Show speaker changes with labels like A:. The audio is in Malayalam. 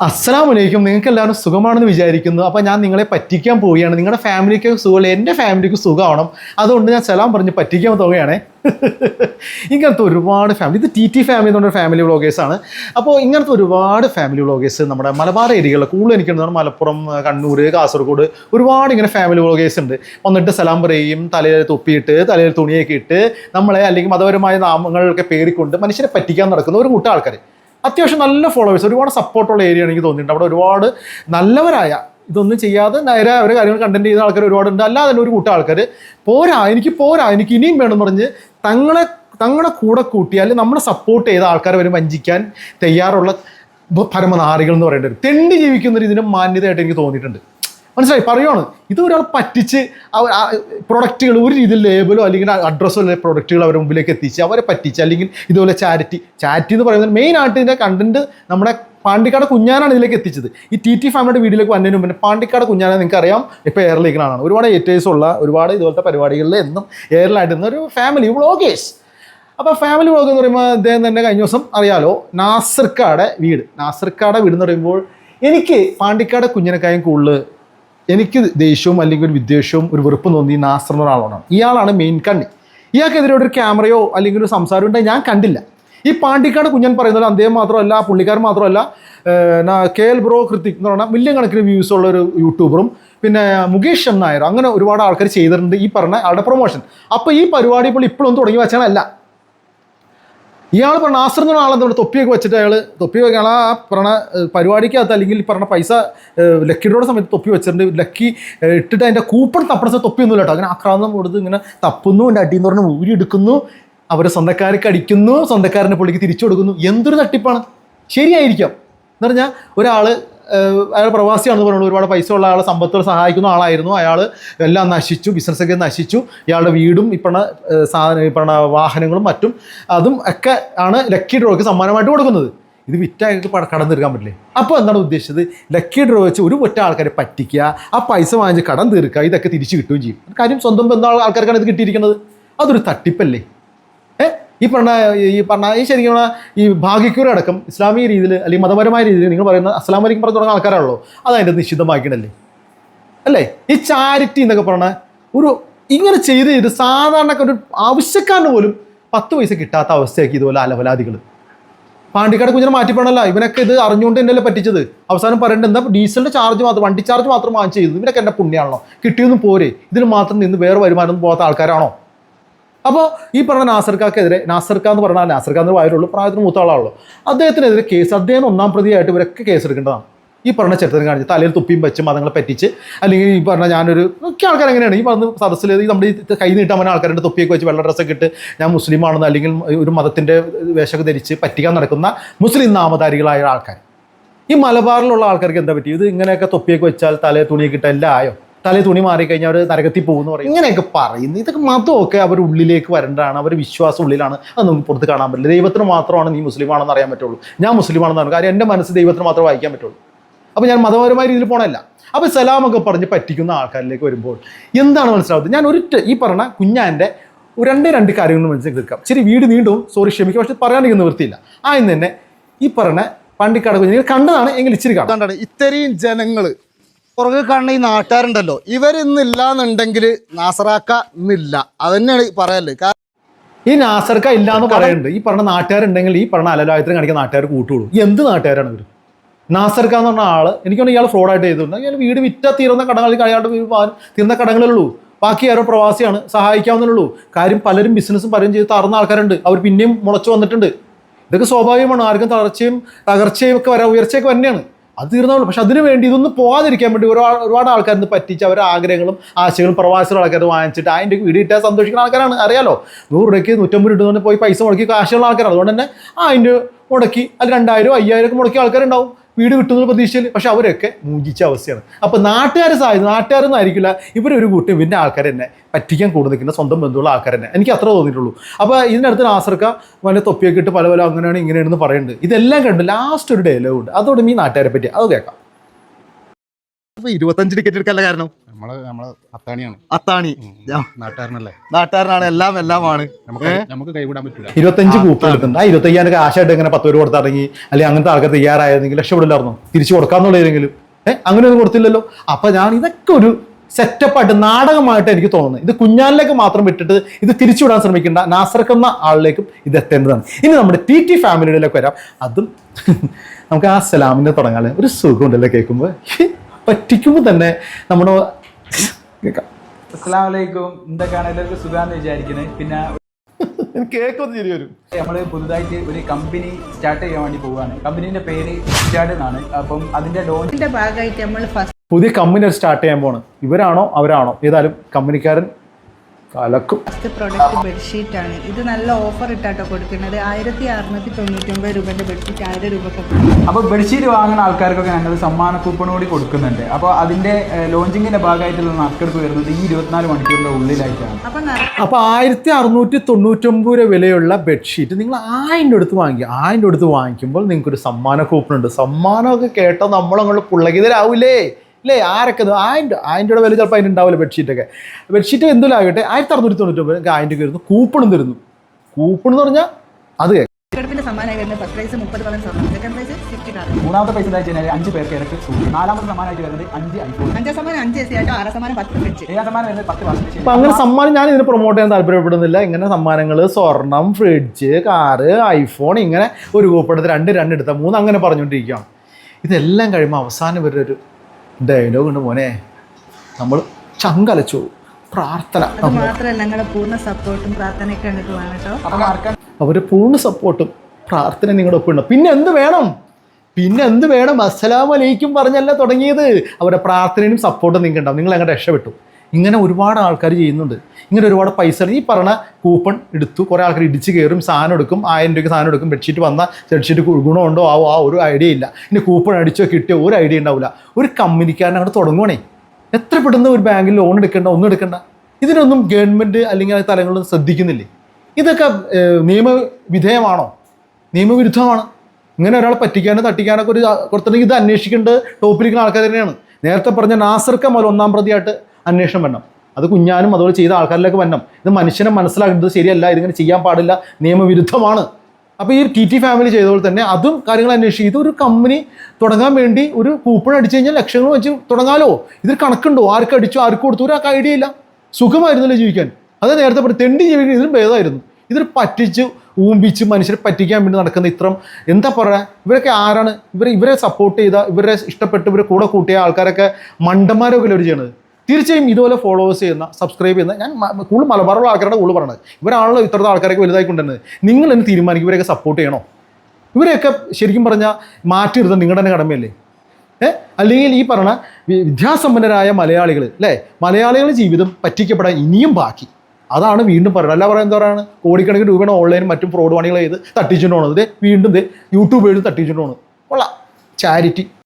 A: അസ്സാം വലൈക്കും പിന്നെ
B: നിങ്ങൾക്ക് എല്ലാവരും സുഖമാണെന്ന് വിചാരിക്കുന്നു. അപ്പോൾ ഞാൻ നിങ്ങളെ പറ്റിക്കാൻ പോവുകയാണ്. നിങ്ങളുടെ ഫാമിലിക്ക് സുഖമല്ല? എന്റെ ഫാമിലിക്ക് സുഖമാവണം. അതുകൊണ്ട് ഞാൻ സലാം പറഞ്ഞ് പറ്റിക്കാൻ പോവുകയാണേ. ഇങ്ങനത്തെ ഒരുപാട് ഫാമിലി ഇത് ടി ടി ഫാമിലി എന്ന് പറഞ്ഞ ഫാമിലി വ്ളോഗേഴ്സാണ് അപ്പോൾ ഇങ്ങനത്തെ ഒരുപാട് ഫാമിലി വ്ളോഗേഴ്സ് നമ്മുടെ മലബാർ ഏരിയകളിൽ കൂടുതൽ എനിക്ക് തോന്നുന്നു മലപ്പുറം കണ്ണൂർ കാസർഗോഡ് ഒരുപാട് ഇങ്ങനെ ഫാമിലി വ്ളോഗേഴ്സ് ഉണ്ട്. വന്നിട്ട് സലാം പറയും തലയിൽ തൊപ്പിയിട്ട് തലയിൽ തുണിയൊക്കെ ഇട്ട് നമ്മളെ അല്ലെങ്കിൽ മതപരമായ നാമങ്ങളൊക്കെ പേരിക്കൊണ്ട് മനുഷ്യരെ പറ്റിക്കാൻ നടക്കുന്ന ഒരു കൂട്ടം ആൾക്കാർ അത്യാവശ്യം നല്ല ഫോളോവേഴ്സ് ഒരുപാട് സപ്പോർട്ടുള്ള ഏരിയ എനിക്ക് തോന്നിയിട്ടുണ്ട്. അവിടെ ഒരുപാട് നല്ലവരായ ഇതൊന്നും ചെയ്യാതെ നേരെ അവരെ കാര്യങ്ങൾ കണ്ടന്റ് ചെയ്യുന്ന ആൾക്കാർ ഒരുപാടുണ്ട്. അല്ലാതെ തന്നെ ഒരു കൂട്ടം ആൾക്കാർ പോരാ എനിക്ക് പോരാ എനിക്ക് ഇനിയും വേണം എന്ന് പറഞ്ഞ് തങ്ങളെ തങ്ങളുടെ കൂടെ കൂട്ടിയാൽ നമ്മളെ സപ്പോർട്ട് ചെയ്ത ആൾക്കാർ വരെ വഞ്ചിക്കാൻ തയ്യാറുള്ള പരമനാറികൾ എന്ന് പറയേണ്ടത് തെണ്ടി ജീവിക്കുന്ന ഒരു ഇതിനും മാന്യതയായിട്ട് എനിക്ക് തോന്നിയിട്ടുണ്ട്. മനസ്സിലായി? പറയുവാണ്. ഇത് ഒരാൾ പറ്റിച്ച് പ്രൊഡക്റ്റുകൾ ഒരു രീതിയിൽ ലേബലോ അല്ലെങ്കിൽ അഡ്രസ്സോ അല്ലെങ്കിൽ പ്രൊഡക്റ്റുകൾ അവരുടെ മുമ്പിലേക്ക് എത്തിച്ച് അവരെ പറ്റിച്ച് അല്ലെങ്കിൽ ഇതുപോലെ ചാരിറ്റി ചാരിറ്റി എന്ന് പറയുന്നത് മെയിൻ ആയിട്ട് ഇതിന്റെ കണ്ടന്റ് നമ്മുടെ പാണ്ടിക്കാട് കുഞ്ഞാനാണ് ഇതിലേക്ക് എത്തിച്ചത്. ഈ ടി ടി ഫാമിലിയുടെ വീഡിയോയിലേക്ക് വന്നതിന് മുമ്പ് പാണ്ടിക്കാട് കുഞ്ഞാനെ നിങ്ങൾക്ക് അറിയാം. ഇപ്പോൾ എയർലേക്കിനാണ് ഒരുപാട് ഏറ്റേഴ്സ് ഉള്ള ഒരുപാട് ഇതുപോലത്തെ പരിപാടികളിൽ എന്നും എയർലായിട്ട് ഒരു ഫാമിലി വ്ളോഗേഴ്സ്. അപ്പോൾ ഫാമിലി വ്ളോഗ് എന്ന് പറയുമ്പോൾ അദ്ദേഹം തന്നെ കഴിഞ്ഞ ദിവസം അറിയാലോ നാസർക്കാടെ വീട്. നാസർക്കാടെ വീട് എന്ന് പറയുമ്പോൾ എനിക്ക് പാണ്ടിക്കാട് കുഞ്ഞിനക്കായും കൂടുതൽ എനിക്ക് ദേഷ്യവും അല്ലെങ്കിൽ ഒരു വിദ്വേഷവും ഒരു വെറുപ്പും തോന്നി നാസർ എന്ന ഒരാളാണ്. ഇയാളാണ് മെയിൻ കണ്ണി. ഇയാൾക്കെതിരെ ഒരു ക്യാമറയോ അല്ലെങ്കിൽ ഒരു സംസാരം ഉണ്ടായി ഞാൻ കണ്ടില്ല. ഈ പാണ്ടിക്കാട് കുഞ്ഞൻ പറയുന്നത് അദ്ദേഹം മാത്രമല്ല പുള്ളിക്കാരൻ മാത്രമല്ല കെ എൽ ബ്രോ കൃത്തിക് എന്ന് പറഞ്ഞാൽ മില്യൺ കണക്കിന് വ്യൂസ് ഉള്ള ഒരു യൂട്യൂബറും പിന്നെ മുകേഷ് നായർ അങ്ങനെ ഒരുപാട് ആൾക്കാർ ചെയ്തിട്ടുണ്ട് ഈ പറഞ്ഞ ആളുടെ പ്രൊമോഷൻ അപ്പോൾ ഈ പരിപാടി ഇപ്പോൾ ഇപ്പോഴൊന്നും തുടങ്ങി വെച്ചാലല്ല ഇയാൾ പറഞ്ഞ നാസർ എന്ന ആളെന്താണ് തൊപ്പിയൊക്കെ വെച്ചിട്ട് അയാൾ തൊപ്പി വെക്കാൻ? ആ പറഞ്ഞ പരിപാടിക്കകത്ത് അല്ലെങ്കിൽ പറഞ്ഞ പൈസ ലക്കിയുടെ സമയത്ത് തൊപ്പി വെച്ചിട്ടുണ്ട്. ലക്കി ഇട്ടിട്ട് അതിന്റെ കൂപ്പൺ തപ്പണ തൊപ്പിയൊന്നും കേട്ടോ. അങ്ങനെ ആക്രാന്തം കൊടുത്ത് ഇങ്ങനെ തപ്പുന്നു എന്റെ അടിയെന്ന് പറഞ്ഞ് ഊരി എടുക്കുന്നു അവർ സ്വന്തക്കാർക്ക് അടിക്കുന്നു സ്വന്തക്കാരന്റെ പുള്ളിക്ക് തിരിച്ചു കൊടുക്കുന്നു. എന്തൊരു തട്ടിപ്പാണ്? ശരിയായിരിക്കാം. എന്ന് പറഞ്ഞാൽ ഒരാൾ അയാൾ പ്രവാസിയാണെന്ന് പറഞ്ഞു ഒരുപാട് പൈസ ഉള്ള ആളെ സമ്പത്തോടെ സഹായിക്കുന്ന ആളായിരുന്നു. അയാൾ എല്ലാം നശിച്ചു ബിസിനസ്സൊക്കെ നശിച്ചു. ഇയാളുടെ വീടും ഇപ്പണ സാധനം ഇപ്പണ വാഹനങ്ങളും മറ്റും അതും ഒക്കെ ആണ് ലക്കി ഡ്രോയ്ക്ക് സമ്മാനമായിട്ട് കൊടുക്കുന്നത്. ഇത് വിറ്റായിട്ട് കടം തീർക്കാൻ പറ്റില്ലേ? അപ്പോൾ എന്താണ് ഉദ്ദേശിച്ചത്? ലക്കി ഡ്രോ വെച്ച് ഒരു ഒറ്റ ആൾക്കാരെ പറ്റിക്കുക ആ പൈസ വാങ്ങിച്ച് കടം തീർക്കുക ഇതൊക്കെ തിരിച്ചു കിട്ടുകയും ചെയ്യും. കാര്യം സ്വന്തം ബന്ധം ആൾക്കാർക്കാണ് ഇത് കിട്ടിയിരിക്കുന്നത്. അതൊരു തട്ടിപ്പല്ലേ? ഈ പറഞ്ഞ ഈ പറഞ്ഞ ഈ ശരിക്കും പറഞ്ഞാൽ ഈ ഭാഗ്യക്കൂര അടക്കം ഇസ്ലാമിക രീതിയിൽ അല്ലെങ്കിൽ മതപരമായ രീതിയിൽ നിങ്ങൾ പറയുന്ന അസ്ലാം വലിക്കും പറഞ്ഞു തുടങ്ങുന്ന ആൾക്കാരാണല്ലോ അത് അതിന്റെ നിഷിദ്ധമാക്കിയിട്ടല്ലേ അല്ലേ? ഈ ചാരിറ്റി എന്നൊക്കെ പറഞ്ഞ ഒരു ഇങ്ങനെ ചെയ്ത് ചെയ്ത് സാധാരണക്കാർ ഒരു ആവശ്യക്കാരന് പോലും പത്ത് പൈസ കിട്ടാത്ത അവസ്ഥയാക്കി ഇതുപോലെ അലവലാദികൾ പാണ്ടിക്കാട് കുഞ്ഞിനെ മാറ്റിപ്പോണല്ല ഇവനൊക്കെ ഇത് അറിഞ്ഞുകൊണ്ട് എന്നല്ലേ പറ്റിച്ചത്. അവസാനം പറയേണ്ടത് എന്താ? ഡീസലിന്റെ ചാർജ് മാത്രം വണ്ടി ചാർജ് മാത്രം വാങ്ങിച്ചു ചെയ്തു ഇവനൊക്കെ എന്റെ പുണ്യാണല്ലോ. കിട്ടിയൊന്നും പോരെ. ഇതിന് മാത്രം നിന്ന് വേറെ വരുമാനം പോകാത്ത ആൾക്കാരാണോ? അപ്പോൾ ഈ പറഞ്ഞ നാസർക്കാക്കെതിരെ നാസർക്ക എന്ന് പറഞ്ഞാൽ നാസർക്ക എന്ന് വായുള്ളൂ പ്രായത്തിന് മൂത്ത ആളാണല്ലോ. അദ്ദേഹത്തിനെതിരെ കേസ് അദ്ദേഹം ഒന്നാം പ്രതിയായിട്ട് ഇവരൊക്കെ കേസ് എടുക്കേണ്ടതാണ് ഈ പറഞ്ഞ ചരിത്രം കാണിച്ച് തലയിൽ തുപ്പിയും വെച്ച് മതങ്ങളെ പറ്റിച്ച് അല്ലെങ്കിൽ ഈ പറഞ്ഞ ഞാനൊരു മിക്ക ആൾക്കാർ എങ്ങനെയാണ് ഈ പറഞ്ഞ സദസ്സിൽ നമ്മുടെ ഈ കൈ നീട്ടാൻ പറഞ്ഞ ആൾക്കാരുടെ തൊപ്പിയൊക്കെ വെച്ച് വെള്ള ഡ്രസ്സൊക്കെ ഇട്ട് ഞാൻ മുസ്ലിമാണെന്ന് അല്ലെങ്കിൽ ഒരു മതത്തിന്റെ വേഷമൊക്കെ ധരിച്ച് പറ്റിക്കാൻ നടക്കുന്ന മുസ്ലിം നാമധാരികളായ ആൾക്കാർ ഈ മലബാറിലുള്ള ആൾക്കാർക്ക് എന്താ പറ്റി? ഇത് ഇങ്ങനെയൊക്കെ തൊപ്പിയൊക്കെ വെച്ചാൽ തലേ തുണിയൊക്കെ ഇട്ട് എല്ലാം ആയോ? തലേ തുണി മാറിക്കഴിഞ്ഞാൽ അവർ നരകത്തിൽ പോകുന്നു പറയും. ഇങ്ങനെയൊക്കെ പറയുന്നു. ഇതൊക്കെ മതമൊക്കെ അവർ ഉള്ളിലേക്ക് വരേണ്ടതാണ്. അവർ വിശ്വാസം ഉള്ളിലാണ്. അത് നമുക്ക് പുറത്ത് കാണാൻ പറ്റില്ല. ദൈവത്തിന് മാത്രമാണ് നീ മുസ്ലിമാണെന്ന് അറിയാൻ പറ്റുള്ളൂ. ഞാൻ മുസ്ലിമാണെന്ന് പറഞ്ഞു കാര്യം എന്റെ മനസ്സ് ദൈവത്തിന് മാത്രമേ വായിക്കാൻ പറ്റുള്ളൂ. അപ്പോൾ ഞാൻ മതപരമായ രീതിയിൽ പോകണമല്ല അപ്പോൾ സലാമൊക്കെ പറഞ്ഞ് പറ്റിക്കുന്ന ആൾക്കാരിലേക്ക് വരുമ്പോൾ എന്താണ് മനസ്സിലാവുന്നത്? ഞാൻ ഒരു ഈ പറഞ്ഞ കുഞ്ഞാന്റെ രണ്ടേ രണ്ട് കാര്യങ്ങൾ മനസ്സിൽ തീർക്കാം ശരി വീട് നീണ്ടും സോറി ക്ഷമിക്കും പക്ഷെ പറയാനെങ്കിൽ നിവൃത്തിയില്ല. ആ ഇന്ന് തന്നെ ഈ പറഞ്ഞ പണ്ടിക്കാട് കുഞ്ഞിനെ കണ്ടതാണ് എങ്കിൽ ഇച്ചിരി കാണാം.
C: ഇത്രയും ജനങ്ങൾ പുറകെ കാണുന്ന ഈ നാട്ടുകാരുണ്ടല്ലോ. ഇവരിന്നില്ല എന്നുണ്ടെങ്കിൽ നാസറാക്ക ഇന്നില്ല. അതന്നെയാണ് പറയല്ലേ കാരണം
B: ഈ നാസർക്ക ഇല്ല എന്ന് പറയുന്നുണ്ട് ഈ പറഞ്ഞ നാട്ടുകാരുണ്ടെങ്കിൽ ഈ പറഞ്ഞ അലലായത്തിന് കാണിക്കുന്ന നാട്ടുകാർ കൂട്ടുള്ളൂ എന്ത് നാട്ടുകാരാണ് ഇവർ നാസർക്ക എന്ന് പറഞ്ഞ ആൾ എനിക്കാണ് ഇയാൾ ഫ്രോഡായിട്ട് ചെയ്തിട്ടുണ്ട്. അയാൾ വീട് വിറ്റ തീർന്ന കടങ്ങളിൽ കഴിയാണ്ട് തീർന്ന കടങ്ങളിലുള്ളൂ ബാക്കി ആരോ പ്രവാസിയാണ്. സഹായിക്കാവുന്നുള്ളൂ കാര്യം പലരും ബിസിനസ്സും പലരും ചെയ്ത് തറന്ന ആൾക്കാരുണ്ട്. അവർ പിന്നെയും മുളച്ചു വന്നിട്ടുണ്ട്. ഇതൊക്കെ സ്വാഭാവികമാണ്. ആർക്കും തളർച്ചയും തകർച്ചയും ഒക്കെ വരാം ഉയർച്ചയൊക്കെ തന്നെയാണ് അത് തീർന്നുള്ളൂ പക്ഷെ അതിനു വേണ്ടി ഇതൊന്നും പോകാതിരിക്കാൻ വേണ്ടി ഒരുപാട് ഒരുപാട് ആൾക്കാരിന്ന് പറ്റിച്ച് അവരുടെ ആഗ്രഹങ്ങളും ആശയങ്ങളും പ്രവാസികളൊക്കെ ആൾക്കാർ വാങ്ങിച്ചിട്ട് അതിന്റെ വീട് ഇട്ടാൽ സന്തോഷിക്കുന്ന ആൾക്കാരാണ്. അറിയാലോ? നൂറ് രൂപയ്ക്ക് നൂറ്റമ്പത് രൂപ പോയി പൈസ മുടക്കി കാശുള്ള ആൾക്കാരാണ്. അതുകൊണ്ട് തന്നെ അതിന്റെ മുടക്കി അത് രണ്ടായിരം അയ്യായിരം ഒക്കെ മുടക്കിയ ആൾക്കാരുണ്ടാവും. വീട് കിട്ടുന്ന പ്രതീക്ഷയിൽ. പക്ഷെ അവരൊക്കെ മൂഞ്ചിച്ച അവസ്ഥയാണ്. അപ്പോൾ നാട്ടുകാർ സഹായിച്ചു നാട്ടുകാരൊന്നും ആയിരിക്കില്ല. ഇവരൊരു കൂട്ടം പിന്നെ ആൾക്കാർ തന്നെ. പറ്റിക്കാൻ കൂടുതൽ നിൽക്കുന്ന സ്വന്തം ബന്ധുള്ള ആൾക്കാർ തന്നെ. എനിക്ക് അത്ര തോന്നിയിട്ടുള്ളൂ. അപ്പോൾ ഇതിനടുത്ത് നാസർക്ക വല്ല തൊപ്പിയൊക്കെ ഇട്ട് പല പല അങ്ങനെയാണ് ഇങ്ങനെയാണെന്ന് പറയുന്നുണ്ട്. ഇതെല്ലാം കണ്ടു ലാസ്റ്റ് ഒരു ഡയലോഗ് ഉണ്ട്. അതോടെ ഈ നാട്ടുകാരെ പറ്റി അത് കേൾക്കാം.
C: ഇരുപത്തഞ്ച് ടിക്കറ്റ് എടുക്കല്ല കാരണം?
D: നമ്മൾ നമ്മൾ അത്താണിയാണ്.
C: അത്താണി.
D: നാട്ടുകാരനല്ലേ?
C: നാട്ടുകാരനാണ്. എല്ലാം എല്ലാമാണ്.
D: നമുക്ക് നമുക്ക് കൈവിടാൻ പറ്റില്ല
B: ഇരുപത്തഞ്ച് കൂപ്പൺ എടുക്കുന്നുണ്ട് ആ ഇരുപത്തയ്യായിരം ആശയായിട്ട് ഇങ്ങനെ പത്ത് രൂപ കൊടുത്തിറങ്ങി അല്ലെങ്കിൽ അങ്ങനത്തെ ആൾക്കാർ തയ്യാറായിരുന്നെങ്കിൽ രക്ഷപ്പെടില്ലായിരുന്നു? തിരിച്ചു കൊടുക്കാന്നുള്ളതെങ്കിലും ഏഹ് അങ്ങനെയൊന്നും കൊടുത്തില്ലല്ലോ. അപ്പൊ ഞാൻ ഇതൊക്കെ ഒരു സെറ്റപ്പായിട്ട് നാടകമായിട്ട് എനിക്ക് തോന്നുന്നത് ഇത് കുഞ്ഞാലിലേക്ക് മാത്രം വിട്ടിട്ട് ഇത് തിരിച്ചുവിടാൻ ശ്രമിക്കേണ്ട നാസർക്ക് എന്ന ആളിലേക്കും ഇത് എത്തേണ്ടതാണ്. ഇനി നമ്മുടെ ടി ടി ഫാമിലിയിലേക്ക് വരാം. അതും നമുക്ക് ആ സലാമിനെ തുടങ്ങാൻ ഒരു സുഖമുണ്ടല്ലോ കേൾക്കുമ്പോൾ പറ്റിക്കുമ്പോൾ തന്നെ നമ്മുടെ കേൾക്കാം.
A: അസ്സലാം വലൈക്കും എന്തൊക്കെയാണ് എല്ലാവർക്കും സുഖാന്ന് വിചാരിക്കുന്നത് പിന്നെ
B: കേൾക്കൊന്ന് ശരി വരും.
A: നമ്മൾ പുതുതായിട്ട് ഒരു കമ്പനി സ്റ്റാർട്ട് ചെയ്യാൻ വേണ്ടി പോവുകയാണ് കമ്പനീന്റെ പേര് സ്റ്റാർട്ട് എന്നാണ് അപ്പം അതിന്റെ
E: ലോഞ്ചിന്റെ ഭാഗമായിട്ട് നമ്മൾ ഫസ്റ്റ്
B: പുതിയ കമ്പനി സ്റ്റാർട്ട് ചെയ്യാൻ പോണ് ഇവരാണോ? അവരാണോ? ഏതായാലും കമ്പനിക്കാരൻ കലക്കും.
E: പ്രൊഡക്റ്റ് ബെഡ്ഷീറ്റ് ആണ്. ഇത് നല്ല ഓഫർ ഇട്ടാട്ടോ കൊടുക്കുന്നത്. ആയിരത്തി അറുന്നൂറ്റി തൊണ്ണൂറ്റി ഒമ്പത് രൂപന്റെ ബെഡ്ഷീറ്റ് ആയിരം രൂപക്ക്
A: അപ്പോൾ ബെഡ്ഷീറ്റ് വാങ്ങുന്ന ആൾക്കാർക്കൊക്കെ ഞങ്ങൾ സമ്മാന കൂപ്പൺ കൂടി കൊടുക്കുന്നുണ്ട്. അപ്പോൾ അതിന്റെ ലോഞ്ചിങ്ങിന്റെ ഭാഗമായിട്ടുള്ള നറുക്കെടുപ്പ് വരുന്നത് ഈ ഇരുപത്തിനാല് മണിക്കൂറിന്റെ ഉള്ളിലായിട്ടാണ്.
E: അപ്പൊ
B: അപ്പോൾ ആയിരത്തി അറുന്നൂറ്റി തൊണ്ണൂറ്റൊമ്പത് രൂപ വിലയുള്ള ബെഡ്ഷീറ്റ് നിങ്ങൾ ആയിരം അടുത്ത് വാങ്ങി ആയിരം അടുത്ത് വാങ്ങിക്കുമ്പോൾ നിങ്ങൾക്കൊരു സമ്മാന കൂപ്പൺ ഉണ്ട്. സമ്മാനമൊക്കെ കേട്ടോ നമ്മളങ്ങോട്ട് പുള്ളകിതരാവൂലേ ഇല്ലേ ആരൊക്കെ ആയിന്റെ ആയിരം ആയിരം രൂപ വില ചിലപ്പോൾ അതിന്റെ ഉണ്ടാവില്ല ബെഡ്ഷീറ്റൊക്കെ. ബെഡ്ഷീറ്റ് എന്തിലാകട്ടെ? ആയിരത്തി അറുന്നൂറ്റി തൊണ്ണൂറ്റൊമ്പത് ഒമ്പത് ആയിരം രൂപ കൂപ്പണും തരുന്നു കൂപ്പൺ എന്ന് പറഞ്ഞാൽ അത്
E: നറുക്കെടുപ്പിന്റെ സമ്മാനമായി വരുന്നത് ഫസ്റ്റ് പ്രൈസ് മുപ്പത് പവൻ സ്വർണം സെക്കൻഡ് പ്രൈസ് ഫിഫ്റ്റി
A: മൂന്നാമത്തെ പൈസ എന്താ വെച്ചാൽ അഞ്ച് പേർക്ക് ഇടയ്ക്ക് സൂട്ട് നാലാമത്തെ സമ്മാനമായിട്ട് വരുന്നത് അഞ്ച് ഐഫോൺ.
E: അഞ്ചാം സമ്മാനം അഞ്ച് എസ് ആയിട്ടോ ആറാം സമ്മാനം പത്ത് ഫ്രിഡ്ജ്.
A: ഏഴാം സമ്മാനം വരുന്നത് പത്ത് വാഷിംഗ്
B: അപ്പൊ അങ്ങനെ സമ്മാനം ഞാൻ ഇതിന് പ്രൊമോട്ട് ചെയ്യാൻ താല്പര്യപ്പെടുന്നില്ല. ഇങ്ങനെ സമ്മാനങ്ങൾ സ്വർണം ഫ്രിഡ്ജ് കാറ് ഐഫോൺ ഇങ്ങനെ ഒരു കൂപ്പൺ എടുത്ത് രണ്ട് രണ്ട് എടുത്ത മൂന്ന് അങ്ങനെ പറഞ്ഞുകൊണ്ടിരിക്കുകയാണ്. ഇതെല്ലാം കഴിയുമ്പോൾ അവസാനം വരെ ഒരു ഡയലോഗ് ഉണ്ട് മോനെ. നമ്മൾ ചങ്കലച്ചു. പ്രാർത്ഥന.
E: അത് മാത്രമല്ല പൂർണ സപ്പോർട്ടും പ്രാർത്ഥനയൊക്കെ കേട്ടോ.
B: അവരുടെ പൂർണ സപ്പോർട്ടും പ്രാർത്ഥന നിങ്ങളുടെ ഒപ്പം ഉണ്ട് പിന്നെ എന്ത് വേണം? പിന്നെ എന്ത് വേണം? അസ്സലാം അലൈക്കും പറഞ്ഞല്ല തുടങ്ങിയത്. അവരുടെ പ്രാർത്ഥനയും സപ്പോർട്ടും നിങ്ങൾക്ക് ഉണ്ടാവും നിങ്ങൾ അങ്ങോട്ട് രക്ഷപ്പെട്ടു. ഇങ്ങനെ ഒരുപാട് ആൾക്കാർ ചെയ്യുന്നുണ്ട്. ഇങ്ങനെ ഒരുപാട് പൈസ ഈ പറഞ്ഞ കൂപ്പൺ എടുത്തു. കുറേ ആൾക്കാർ ഇടിച്ച് കയറും സാധനം എടുക്കും ആയിരം രൂപയ്ക്ക് സാധനം എടുക്കും ബെഡ്ഷീറ്റ് വന്ന ബെഡ്ഷീറ്റ് ഗുണമുണ്ടോ ആവോ? ആ ഒരു ഐഡിയ ഇല്ല. ഇനി കൂപ്പൺ അടിച്ചോ കിട്ടിയോ ഒരു ഐഡിയ ഉണ്ടാവില്ല ഒരു കമ്പനിക്കാരൻ അങ്ങോട്ട് തുടങ്ങുവാണേ. എത്ര പെട്ടെന്ന് ഒരു ബാങ്കിൽ ലോൺ എടുക്കേണ്ട ഒന്നും എടുക്കണ്ട. ഇതിനൊന്നും ഗവൺമെന്റ് അല്ലെങ്കിൽ ആ തലങ്ങളൊന്നും ശ്രദ്ധിക്കുന്നില്ലേ? ഇതൊക്കെ നിയമവിധേയമാണോ നിയമവിരുദ്ധമാണ്. ഇങ്ങനെ ഒരാളെ പറ്റിക്കാനോ തട്ടിക്കാനൊക്കെ ഒരു കൊടുത്തിട്ടുണ്ടെങ്കിൽ ഇത് അന്വേഷിക്കേണ്ട ടോപ്പിലിരിക്കുന്ന ആൾക്കാർ തന്നെയാണ്. നേരത്തെ പറഞ്ഞ നാസർ കമൽ ഒന്നാം പ്രതിയായിട്ട് അന്വേഷണം വേണം അത് കുഞ്ഞാനും അതുപോലെ ചെയ്ത ആൾക്കാരിലേക്ക് വരണം. ഇത് മനുഷ്യനെ മനസ്സിലാക്കുന്നത് ശരിയല്ല ഇതിങ്ങനെ ചെയ്യാൻ പാടില്ല നിയമവിരുദ്ധമാണ്. അപ്പോൾ ഈ ടി ടി ഫാമിലി ചെയ്ത പോലെ തന്നെ അതും കാര്യങ്ങൾ അന്വേഷിച്ച് ഇത് ഒരു കമ്പനി തുടങ്ങാൻ വേണ്ടി ഒരു കൂപ്പൺ അടിച്ചു കഴിഞ്ഞാൽ ലക്ഷങ്ങൾ വെച്ച് തുടങ്ങാലോ? ഇതിൽ കണക്കുണ്ടോ? ആർക്ക് അടിച്ചു ആർക്ക് കൊടുത്തു? ഒരാൾക്ക് ഐഡിയ ഇല്ല. സുഖമായിരുന്നല്ലോ ജീവിക്കാൻ? അത് നേരത്തെ പറഞ്ഞു തെണ്ടി ജീവിക്കാൻ ഇതിലും ഭേദമായിരുന്നു. ഇതിൽ പറ്റിച്ച് ഊമ്പിച്ച് മനുഷ്യരെ പറ്റിക്കാൻ വേണ്ടി നടക്കുന്ന ഇത്രം എന്താ പറയുക ഇവരൊക്കെ ആരാണ്? ഇവർ ഇവരെ സപ്പോർട്ട് ചെയ്ത ഇവരെ ഇഷ്ടപ്പെട്ട് ഇവരെ കൂടെ കൂട്ടിയ ആൾക്കാരൊക്കെ മണ്ടന്മാരൊക്കെ അവർ ചെയ്യണത്? തീർച്ചയായും ഇതുപോലെ ഫോളോവേഴ്സ് ചെയ്യുന്ന സബ്സ്ക്രൈബ് ചെയ്യുന്ന ഞാൻ കൂടുതൽ മലബാറുള്ള ആൾക്കാരുടെ കൂടുതൽ പറയുന്നത് ഇവരാണല്ലോ ഇത്രത്തെ ആൾക്കാരൊക്കെ വലുതായി കൊണ്ടുവരുന്നത് നിങ്ങൾ എന്ന് തീരുമാനിക്കും ഇവരെയൊക്കെ സപ്പോർട്ട് ചെയ്യണോ? ഇവരെയൊക്കെ ശരിക്കും പറഞ്ഞാൽ മാറ്റി നിർത്തുന്നത് നിങ്ങളുടെ തന്നെ കടമയല്ലേ? ഏ? അല്ലെങ്കിൽ ഈ പറഞ്ഞ വിദ്യാസമ്പന്നരായ മലയാളികൾ അല്ലേ? മലയാളികളുടെ ജീവിതം പറ്റിക്കപ്പെടാൻ ഇനിയും ബാക്കി. അതാണ് വീണ്ടും പറയുന്നത് അല്ല പറയുന്നത് എന്താ പറയുക കോടിക്കണക്കിന് രൂപയാണ് ഓൺലൈനും മറ്റും ഫ്രോഡ് പണികൾ ചെയ്ത് തട്ടിച്ചുകൊണ്ട് പോകുന്നത് വീണ്ടും യൂട്യൂബ് എഴുതി തട്ടിച്ചുകൊണ്ട് പോകുന്നത് കൊള്ളാം. ചാരിറ്റി